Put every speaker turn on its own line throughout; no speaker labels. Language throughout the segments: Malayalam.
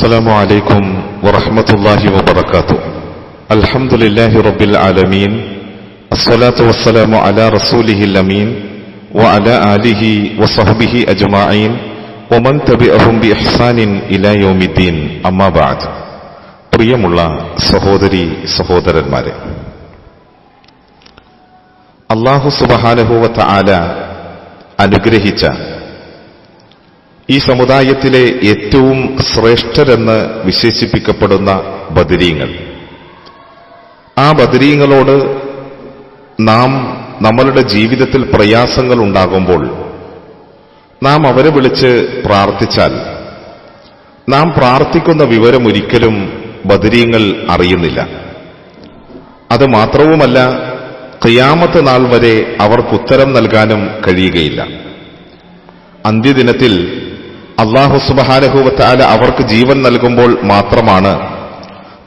السلام عليكم ورحمة الله وبركاته الحمد لله رب العالمين الصلاة والسلام على رسوله الأمين وعلى آله وصحبه أجمعين ومن تبعهم بإحسان إلى يوم الدين أما بعد പ്രിയമുള്ള സഹോദരി സഹോദരന്മാരെ അള്ളാഹു സുബഹാനഹുവത്ത ആല അനുഗ്രഹിച്ച ഈ സമുദായത്തിലെ ഏറ്റവും ശ്രേഷ്ഠരെന്ന് വിശേഷിപ്പിക്കപ്പെടുന്ന ബദരീങ്ങൾ. ആ ബദരീങ്ങളോട് നാം നമ്മളുടെ ജീവിതത്തിൽ പ്രയാസങ്ങൾ ഉണ്ടാകുമ്പോൾ നാം അവരെ വിളിച്ച് പ്രാർത്ഥിച്ചാൽ നാം പ്രാർത്ഥിക്കുന്ന വിവരം ഒരിക്കലും ബദരീങ്ങൾ അറിയുന്നില്ല. അത് മാത്രവുമല്ല ക്രിയാമത്ത് നാൾ വരെ അവർക്ക് ഉത്തരം നൽകാനും കഴിയുകയില്ല. അന്ത്യദിനത്തിൽ അള്ളാഹു സുബഹാനഹുവത്താല അവർക്ക് ജീവൻ നൽകുമ്പോൾ മാത്രമാണ്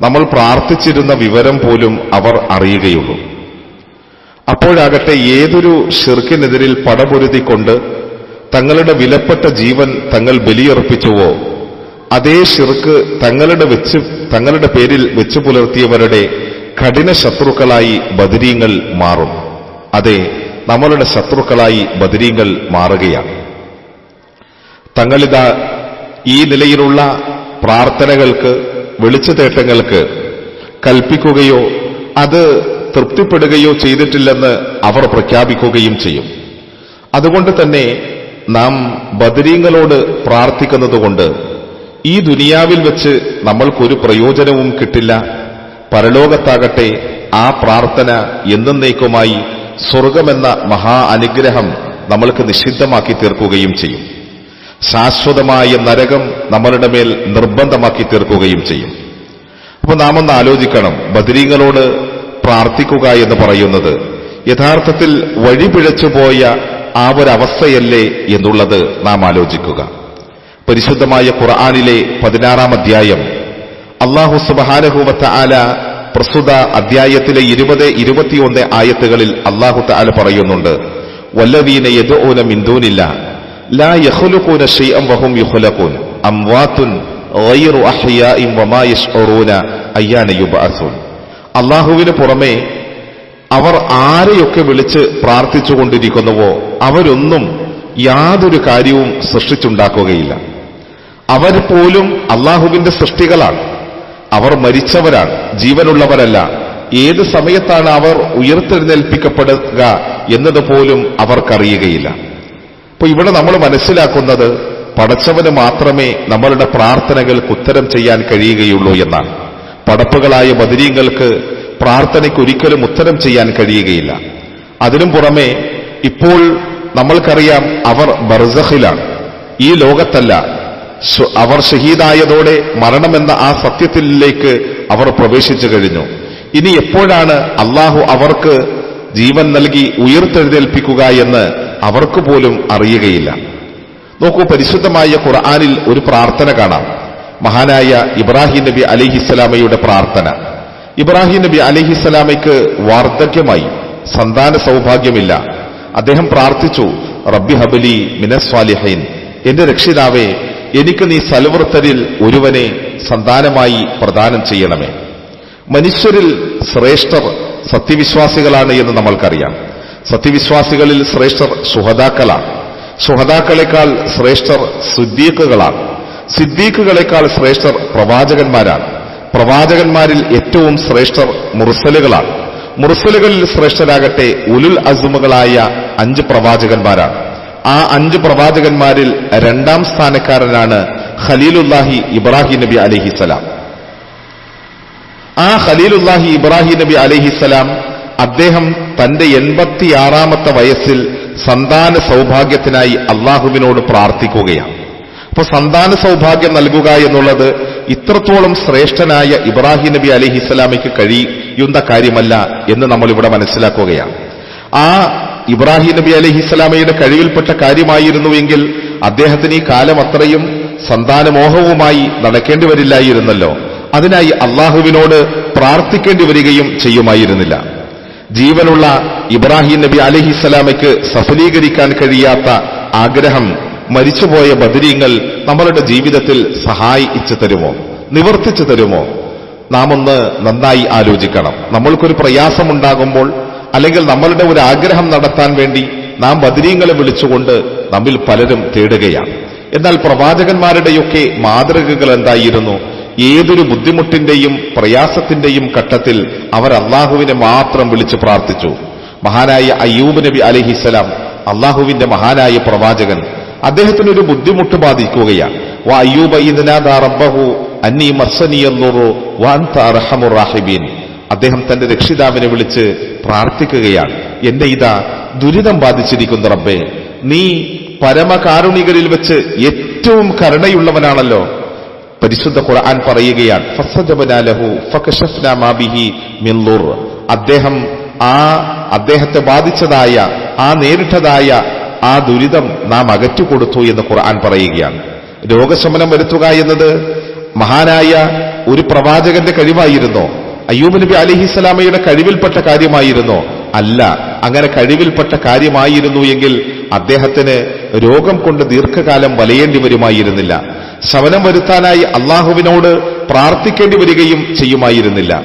നമ്മൾ പ്രാർത്ഥിച്ചിരുന്ന വിവരം പോലും അവർ അറിയുകയുള്ളൂ. അപ്പോഴാകട്ടെ ഏതൊരു ഷിർക്കിനെതിരിൽ പടപൊരുതിക്കൊണ്ട് തങ്ങളുടെ വിലപ്പെട്ട ജീവൻ തങ്ങൾ ബലിയർപ്പിച്ചുവോ അതേ ഷിർക്ക് തങ്ങളുടെ വെച്ച് തങ്ങളുടെ പേരിൽ വെച്ചു പുലർത്തിയവരുടെ കഠിന ശത്രുക്കളായി ബദരീങ്ങൾ മാറും. അതെ നമ്മളുടെ ശത്രുക്കളായി ബദരീങ്ങൾ മാറുകയാണ്. തങ്ങളിതാ ഈ നിലയിലുള്ള പ്രാർത്ഥനകൾക്ക് വെളിച്ചതേട്ടങ്ങൾക്ക് കൽപ്പിക്കുകയോ അത് തൃപ്തിപ്പെടുകയോ ചെയ്തിട്ടില്ലെന്ന് അവർ പ്രഖ്യാപിക്കുകയും ചെയ്യും. അതുകൊണ്ട് തന്നെ നാം ബദരീങ്ങളോട് പ്രാർത്ഥിക്കുന്നതുകൊണ്ട് ഈ ദുനിയാവിൽ വെച്ച് നമ്മൾക്കൊരു പ്രയോജനവും കിട്ടില്ല. പരലോകത്താകട്ടെ ആ പ്രാർത്ഥന എന്നേക്കുമായി സ്വർഗമെന്ന മഹാ അനുഗ്രഹം നമ്മൾക്ക് നിഷിദ്ധമാക്കി തീർക്കുകയും ചെയ്യും. ശാശ്വതമായ നരകം നമ്മളുടെ മേൽ നിർബന്ധമാക്കി തീർക്കുകയും ചെയ്യും. അപ്പൊ നാം ഒന്ന് ആലോചിക്കണം ബദരീങ്ങളോട് പ്രാർത്ഥിക്കുക എന്ന് പറയുന്നത് യഥാർത്ഥത്തിൽ വഴിപിഴച്ചുപോയ ആ ഒരവസ്ഥയല്ലേ എന്നുള്ളത് നാം ആലോചിക്കുക. പരിശുദ്ധമായ ഖുർആാനിലെ പതിനാറാം അധ്യായം അള്ളാഹു സുബഹാനഹുവത്ത ആല പ്രസ്തുത അധ്യായത്തിലെ ഇരുപത് ഇരുപത്തിയൊന്ന് ആയത്തുകളിൽ അള്ളാഹു താല പറയുന്നുണ്ട് വല്ലവീന യദോന മിന്തൂനില്ല ലാ അള്ളാഹുവിന് പുറമെ അവർ ആരെയൊക്കെ വിളിച്ച് പ്രാർത്ഥിച്ചുകൊണ്ടിരിക്കുന്നുവോ അവരൊന്നും യാതൊരു കാര്യവും സൃഷ്ടിച്ചുണ്ടാക്കുകയില്ല. അവർ പോലും അള്ളാഹുവിന്റെ സൃഷ്ടികളാണ്. അവർ മരിച്ചവരാണ് ജീവനുള്ളവരല്ല. ഏത് സമയത്താണ് അവർ ഉയർത്തെഴുന്നേൽപ്പിക്കപ്പെടുക എന്നതുപോലും അവർക്കറിയുകയില്ല. അപ്പൊ ഇവിടെ നമ്മൾ മനസ്സിലാക്കുന്നത് പടച്ചവന് മാത്രമേ നമ്മളുടെ പ്രാർത്ഥനകൾക്ക് ഉത്തരം ചെയ്യാൻ കഴിയുകയുള്ളൂ എന്നാണ്. പടപ്പുകളായ ബദരീങ്ങൾക്ക് പ്രാർത്ഥനയ്ക്ക് ഒരിക്കലും ഉത്തരം ചെയ്യാൻ കഴിയുകയില്ല. അതിനും പുറമെ ഇപ്പോൾ നമ്മൾക്കറിയാം അവർ ബർസഖിലാണ്. ഈ ലോകത്തല്ല. അവർ ഷഹീദായതോടെ മരണമെന്ന ആ സത്യത്തിലേക്ക് അവർ പ്രവേശിച്ചു കഴിഞ്ഞു. ഇനി എപ്പോഴാണ് അള്ളാഹു അവർക്ക് ജീവൻ നൽകി ഉയർത്തെഴുന്നേൽപ്പിക്കുക എന്ന് അവർക്ക് പോലും അറിയുകയില്ല. നോക്കൂ പരിശുദ്ധമായ ഖുർആാനിൽ ഒരു പ്രാർത്ഥന കാണാം. മഹാനായ ഇബ്രാഹിം നബി അലിഹിസ്സലാമയുടെ പ്രാർത്ഥന. ഇബ്രാഹിം നബി അലിഹിസ്സലാമയ്ക്ക് വാർദ്ധക്യമായി സന്താന സൗഭാഗ്യമില്ല. അദ്ദേഹം പ്രാർത്ഥിച്ചു റബ്ബി ഹബലി മിനസ്വാലിഹൈൻ എന്റെ രക്ഷിതാവേ എനിക്ക് നീ സൽവൃത്തരിൽ ഒരുവനെ സന്താനമായി പ്രദാനം ചെയ്യണമേ. മനുഷ്യരിൽ ശ്രേഷ്ഠർ സത്യവിശ്വാസികളാണ് എന്ന് നമ്മൾക്കറിയാം. സത്യവിശ്വാസികളിൽ ശ്രേഷ്ഠർ സുഹതാക്കളാണ് സുഹതാക്കളെക്കാൾ ശ്രേഷ്ഠർ സിദ്ദീഖുകളാണ്. സിദ്ദീഖുകളെക്കാൾ ശ്രേഷ്ഠർ പ്രവാചകന്മാരാണ്. പ്രവാചകന്മാരിൽ ഏറ്റവും ശ്രേഷ്ഠർ മുർസലുകളാണ്. മുർസലുകളിൽ ശ്രേഷ്ഠരാകട്ടെ ഉലുൽ അസുമുകളായ അഞ്ച് പ്രവാചകന്മാരാണ്. ആ അഞ്ച് പ്രവാചകന്മാരിൽ രണ്ടാം സ്ഥാനക്കാരനാണ് ഖലീലുല്ലാഹി ഇബ്രാഹിം നബി അലഹിസലാം ആ ഖലീലുല്ലാഹി ഇബ്രാഹിം നബി അലിഹിസലാം അദ്ദേഹം തന്റെ എൺപത്തിയാറാമത്തെ വയസ്സിൽ സന്താന സൗഭാഗ്യത്തിനായി അള്ളാഹുവിനോട് പ്രാർത്ഥിക്കുകയാണ്. അപ്പൊ സന്താന സൗഭാഗ്യം നൽകുക എന്നുള്ളത് ഇത്രത്തോളം ശ്രേഷ്ഠനായ ഇബ്രാഹിം നബി അലിഹിസ്സലാമയ്ക്ക് കഴിയുന്ന കാര്യമല്ല എന്ന് നമ്മൾ ഇവിടെ മനസ്സിലാക്കുകയാണ്. ആ ഇബ്രാഹിം നബി അലഹിസ്സലാമയുടെ കഴിവിൽപ്പെട്ട കാര്യമായിരുന്നുവെങ്കിൽ അദ്ദേഹത്തിന് ഈ കാലം അത്രയും സന്താനമോഹവുമായി നടക്കേണ്ടി വരില്ലായിരുന്നല്ലോ. അതിനായി അള്ളാഹുവിനോട് പ്രാർത്ഥിക്കേണ്ടി വരികയും ചെയ്യുമായിരുന്നില്ല. ജീവനുള്ള ഇബ്രാഹിം നബി അലഹിസ്സലാമയ്ക്ക് സഫലീകരിക്കാൻ കഴിയാത്ത ആഗ്രഹം മരിച്ചുപോയ ബദരീങ്ങൾ നമ്മളുടെ ജീവിതത്തിൽ സഹായിച്ചു തരുമോ? നിവർത്തിച്ചു തരുമോ? നാം ഒന്ന് നന്നായി ആലോചിക്കണം. നമ്മൾക്കൊരു പ്രയാസമുണ്ടാകുമ്പോൾ അല്ലെങ്കിൽ നമ്മളുടെ ഒരു ആഗ്രഹം നടത്താൻ വേണ്ടി നാം ബദരീങ്ങളെ വിളിച്ചുകൊണ്ട് നമ്മിൽ പലരും തേടുകയാണ്. എന്നാൽ പ്രവാചകന്മാരുടെയൊക്കെ മാതൃകകൾ എന്തായിരുന്നു? ഏതൊരു ബുദ്ധിമുട്ടിന്റെയും പ്രയാസത്തിന്റെയും ഘട്ടത്തിൽ അവർ അള്ളാഹുവിനെ മാത്രം വിളിച്ചു പ്രാർത്ഥിച്ചു. മഹാനായ അയ്യൂബ് നബി അലഹിസലാം അള്ളാഹുവിന്റെ മഹാനായ പ്രവാചകൻ അദ്ദേഹത്തിന് ഒരു ബുദ്ധിമുട്ട് ബാധിക്കുകയാണ്. വാ അയ്യൂബ റബ്ബഹു അന്നീ അദ്ദേഹം തന്റെ രക്ഷിതാവിനെ വിളിച്ച് പ്രാർത്ഥിക്കുകയാണ്. എന്റെ ഇതാ ദുരിതം ബാധിച്ചിരിക്കുന്ന റബ്ബേ. നീ പരമകാരുണികരിൽ വെച്ച് ഏറ്റവും കരുണയുള്ളവനാണല്ലോ. പരിശുദ്ധ ഖുർആൻ പറയുകയാണ്. അദ്ദേഹം ആ അദ്ദേഹത്തെ ബാധിച്ചതായ ആ നേരിട്ടതായ ആ ദുരിതം നാം അകറ്റുകൊടുത്തു എന്ന് ഖുർആൻ പറയുകയാണ്. രോഗശമനം വരുത്തുക എന്നത് മഹാനായ ഒരു പ്രവാചകന്റെ കഴിവായിരുന്നോ. അയ്യൂബ് നബി അലിഹിസ്സലാമയുടെ കഴിവിൽപ്പെട്ട കാര്യമായിരുന്നോ. അല്ല അങ്ങനെ കഴിവിൽപ്പെട്ട കാര്യമായിരുന്നു എങ്കിൽ അദ്ദേഹത്തിന് രോഗം കൊണ്ട് ദീർഘകാലം വലയേണ്ടി വരുമായിരുന്നില്ല. ശമനം വരുത്താനായി അള്ളാഹുവിനോട് പ്രാർത്ഥിക്കേണ്ടി വരികയും ചെയ്യുമായിരുന്നില്ല.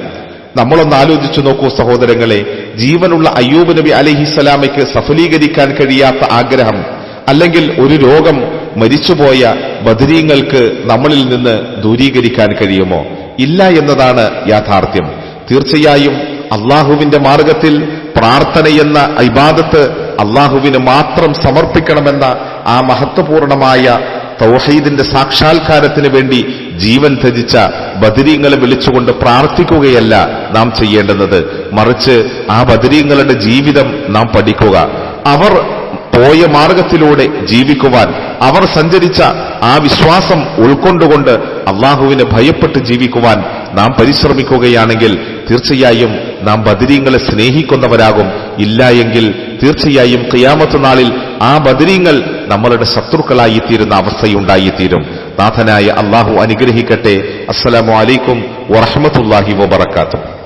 നമ്മളൊന്ന് ആലോചിച്ചു നോക്കൂ സഹോദരങ്ങളെ ജീവനുള്ള അയ്യൂബ് നബി അലഹിസ്സലാമയ്ക്ക് സഫലീകരിക്കാൻ കഴിയാത്ത ആഗ്രഹം അല്ലെങ്കിൽ ഒരു രോഗം മരിച്ചുപോയ ബദരീങ്ങൾക്ക് നമ്മളിൽ നിന്ന് ദൂരീകരിക്കാൻ കഴിയുമോ? ഇല്ല എന്നതാണ് യാഥാർത്ഥ്യം. തീർച്ചയായും അള്ളാഹുവിന്റെ മാർഗത്തിൽ പ്രാർത്ഥനയെന്ന ഇബാദത്ത് അള്ളാഹുവിന് മാത്രം സമർപ്പിക്കണമെന്ന ആ മഹത്വപൂർണമായ തൗഹീദിന്റെ സാക്ഷാത്കാരത്തിന് വേണ്ടി ജീവൻ ത്യജിച്ച ബദരീങ്ങളെ വിളിച്ചുകൊണ്ട് പ്രാർത്ഥിക്കുകയല്ല നാം ചെയ്യേണ്ടുന്നത്. മറിച്ച് ആ ബദരീങ്ങളുടെ ജീവിതം നാം പഠിക്കുക. അവർ പോയ മാർഗത്തിലൂടെ ജീവിക്കുവാൻ അവർ സഞ്ചരിച്ച ആ വിശ്വാസം ഉൾക്കൊണ്ടുകൊണ്ട് അള്ളാഹുവിനെ ഭയപ്പെട്ട് ജീവിക്കുവാൻ നാം പരിശ്രമിക്കുകയാണെങ്കിൽ തീർച്ചയായും നാം ബദരീങ്ങളെ സ്നേഹിക്കുന്നവരാകും. ഇല്ല എങ്കിൽ തീർച്ചയായും ഖിയാമത്ത് നാളിൽ ആ ബദരീങ്ങൾ നമ്മളുടെ ശത്രുക്കളായിത്തീരുന്ന അവസ്ഥയുണ്ടായിത്തീരും. നാഥനായ അള്ളാഹു അനുഗ്രഹിക്കട്ടെ. അസ്സലാമു അലൈക്കും വറഹമത്തുല്ലാഹി വബർക്കാത്തു